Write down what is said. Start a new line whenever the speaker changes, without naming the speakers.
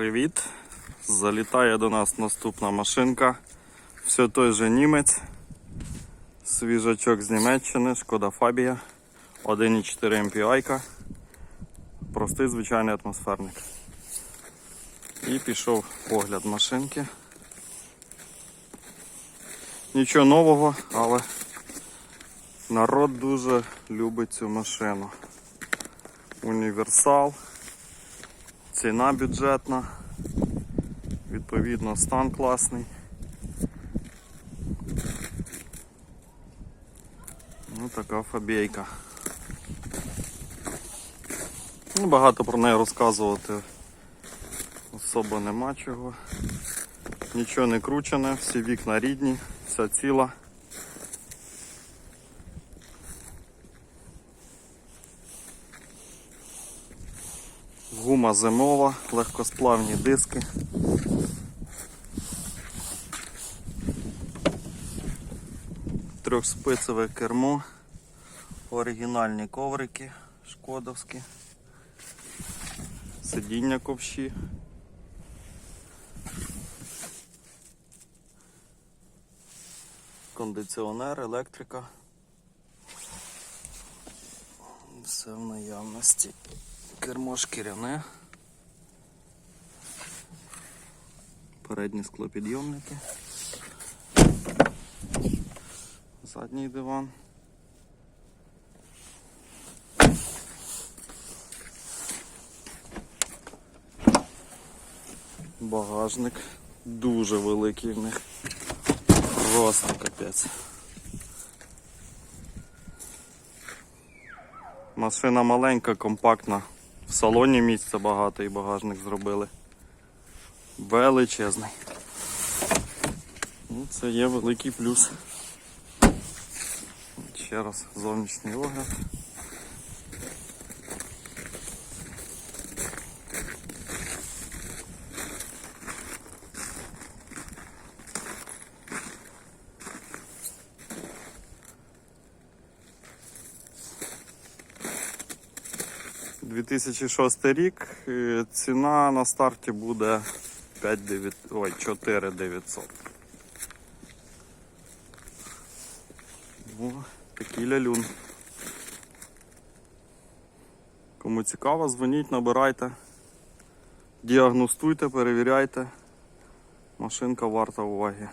Привіт! Залітає до нас наступна машинка. Все той же німець. Свіжачок з Німеччини, шкода Фабія. 1,4 MPI. Простий звичайний атмосферник. І пішов погляд машинки. Нічого нового, але народ дуже любить цю машину. Універсал. Ціна бюджетна, відповідно стан класний. Ну така фабійка. Ну, багато про неї розказувати особо нема чого. Нічого не кручене, всі вікна рідні, вся ціла. Гума зимова, легкосплавні диски. Трьохспицеве кермо, оригінальні коврики шкодовські, сидіння ковші. Кондиціонер, електрика. Все в наявності. Кермо шкіряне. Передні склопідйомники. Задній диван. Багажник дуже великий в них. Просто капець. Машина маленька, компактна. В салоні місця багато і багажник зробили. Величезний. Ну, це є великий плюс. Ще раз зовнішній огляд. – 2006 рік. Е, Ціна на старті буде 5 9, ой, 4 900. О, такий лялюн. Кому цікаво, дзвоніть, набирайте, діагностуйте, перевіряйте. Машинка варта уваги.